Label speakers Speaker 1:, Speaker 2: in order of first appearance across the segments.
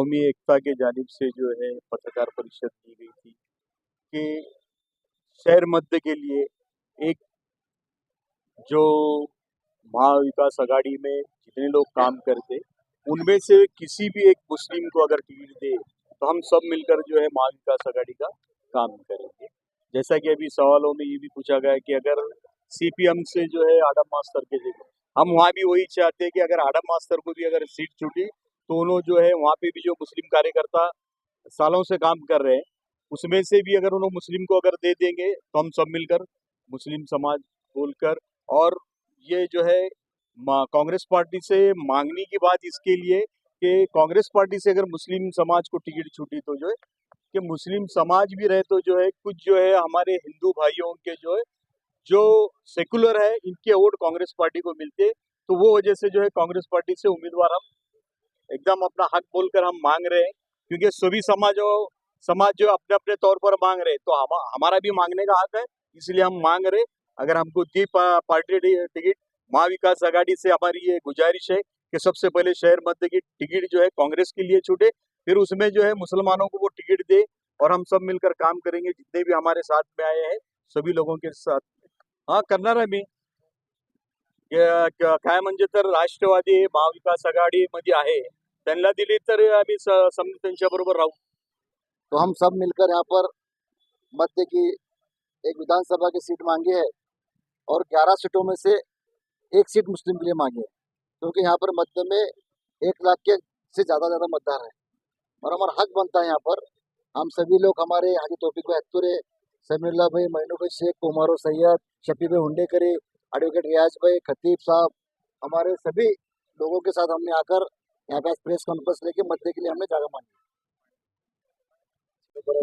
Speaker 1: कौमी एकता के जानिब से जो है पत्रकार परिषद की गई थी कि शहर मध्य के लिए एक जो महाविकास आघाड़ी में जितने लोग काम करते, उनमें से किसी भी एक मुस्लिम को अगर टिकट दे तो हम सब मिलकर जो है महाविकास आघाड़ी का काम करेंगे। जैसा कि अभी सवालों में ये भी पूछा गया कि अगर सीपीएम से जो है आडम मास्टर के जगह हम वहाँ भी वही चाहते हैं कि अगर आडम मास्टर को भी अगर सीट छूटी तो जो है वहाँ पे भी जो मुस्लिम कार्यकर्ता सालों से काम कर रहे हैं, उसमें से भी अगर उन्होंने मुस्लिम को अगर दे देंगे तो हम सब मिलकर मुस्लिम समाज बोलकर और ये जो है कांग्रेस पार्टी से मांगने की बात इसके लिए कि कांग्रेस पार्टी से अगर मुस्लिम समाज को टिकट छूटी तो जो है, कि मुस्लिम समाज भी रहे तो जो है, कुछ जो है हमारे हिंदू भाइयों के जो है, जो सेकुलर है, इनके वोट कांग्रेस पार्टी को मिलते तो वो वजह से जो है कांग्रेस पार्टी से उम्मीदवार हम एकदम अपना हक बोलकर हम मांग रहे हैं, क्योंकि सभी समाजों, समाज जो अपने अपने तौर पर मांग रहे तो हम, हमारा भी मांगने का हक है, इसलिए हम मांग रहे अगर हमको दी पार्टी टिकट, महाविकास आघाड़ी से हमारी ये गुजारिश है कि सबसे पहले शहर मध्य की टिकट जो है कांग्रेस के लिए छूटे, फिर उसमें जो है मुसलमानों को वो टिकट दे और हम सब मिलकर काम करेंगे, जितने भी हमारे साथ में आए हैं, सभी लोगों के साथ हाँ करणार आहे मी। काय म्हणजे तर राष्ट्रवादी महाविकास आघाडीमध्ये आहे।
Speaker 2: तो हम सब मिलकर यहाँ पर मध्य की एक विधानसभा की सीट मांगी है और 11 सीटों में से एक सीट मुस्लिम के लिए मांगी है, क्योंकि यहाँ पर मध्य में एक लाख के से ज़्यादा ज़्यादा मतदार है। और हमारा हक बनता है यहाँ पर। हम सभी लोग हमारे हाजी तोफिक भाई हत्तुरे समीरुल्लाह भाई मैनू भाई, शेख उमर सैयद, शफी भाई हुंडेकरी एडवोकेट रियाज भाई, खतीब साहब, हमारे सभी लोगों के साथ हमने आकर यहाँ का प्रेस कॉन्फ्रेंस लेके मध्य के लिए हमने जागा मांगी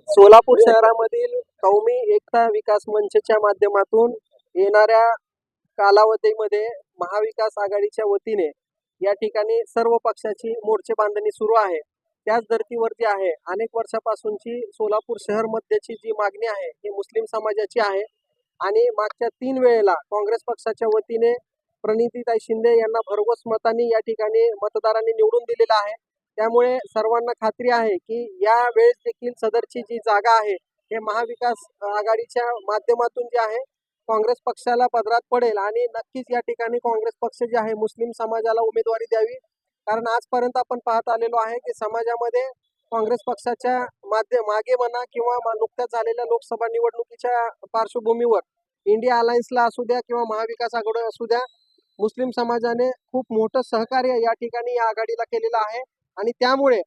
Speaker 3: सोलापूर शहरामधील कौमी एकता विकास मंचच्या माध्यमातून येणाऱ्या कालावधीमध्ये महाविकास आघाडीच्या वतीने या ठिकाणी सर्व पक्षाची मोर्चे बांधणी सुरू आहे. त्याच धर्तीवरती आहे. अनेक वर्षापासूनची सोलापूर शहर मध्यची जी मागणी आहे ही मुस्लिम समाजाची आहे. आणि मागच्या तीन वेळेला काँग्रेस पक्षाच्या वतीने प्रणितीताई शिंदे यांना भरघोस मतांनी या ठिकाणी मतदारांनी निवडून दिलेला आहे. त्यामुळे सर्वांना खात्री आहे की या वेळेस देखील सदरची जी जागा आहे हे महाविकास आघाडीच्या माध्यमातून जे आहे काँग्रेस पक्षाला पदरात पडेल आणि नक्कीच या ठिकाणी काँग्रेस पक्ष जे आहे मुस्लिम समाजाला उमेदवारी द्यावी. कारण आजपर्यंत आपण पाहत आलेलो आहे की समाजामध्ये काँग्रेस पक्षाच्या माध्य मागे म्हणा किंवा नुकत्याच झालेल्या लोकसभा निवडणुकीच्या पार्श्वभूमीवर इंडिया अलायन्सला असू द्या किंवा महाविकास आघाडी असू द्या मुस्लिम समाजाने खूप मोठं सहकार्य या ठिकाणी या आघाडीला केलेलं आहे. आणि त्यामुळे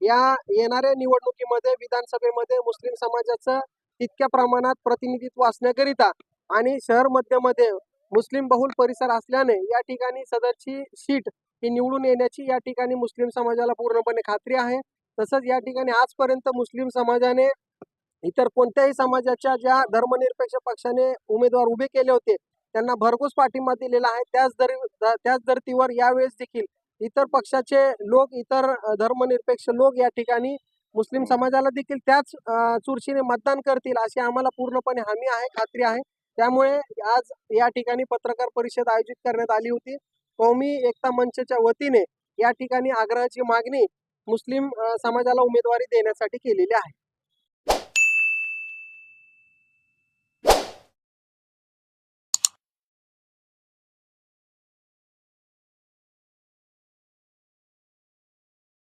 Speaker 3: या येणाऱ्या निवडणुकीमध्ये विधानसभेमध्ये मुस्लिम समाजाचं तितक्या प्रमाणात प्रतिनिधित्व असण्याकरिता आणि शहर मध्यमध्ये मुस्लिम बहुल परिसर असल्याने या ठिकाणी सदरची सीट ही निवडून येण्याची या ठिकाणी मुस्लिम समाजाला पूर्णपणे खात्री आहे. तसंच या ठिकाणी आजपर्यंत मुस्लिम समाजाने इतर कोणत्याही समाजाच्या ज्या धर्मनिरपेक्ष पक्षाने उमेदवार उभे केले होते त्यांना भरघोस पाठिंबा दिलेला आहे. त्याच दर त्याच धर्तीवर यावेळेस देखील इतर पक्षाचे लोक इतर धर्मनिरपेक्ष लोक या ठिकाणी मुस्लिम समाजाला देखील त्याच चुरशीने मतदान करतील अशी आम्हाला पूर्णपणे हमी आहे खात्री आहे. त्यामुळे आज या ठिकाणी पत्रकार परिषद आयोजित करण्यात आली होती. कौमी एकता मंचच्या वतीने या ठिकाणी आग्रहाची मागणी मुस्लिम समाजाला उमेदवारी देण्यासाठी केलेली आहे.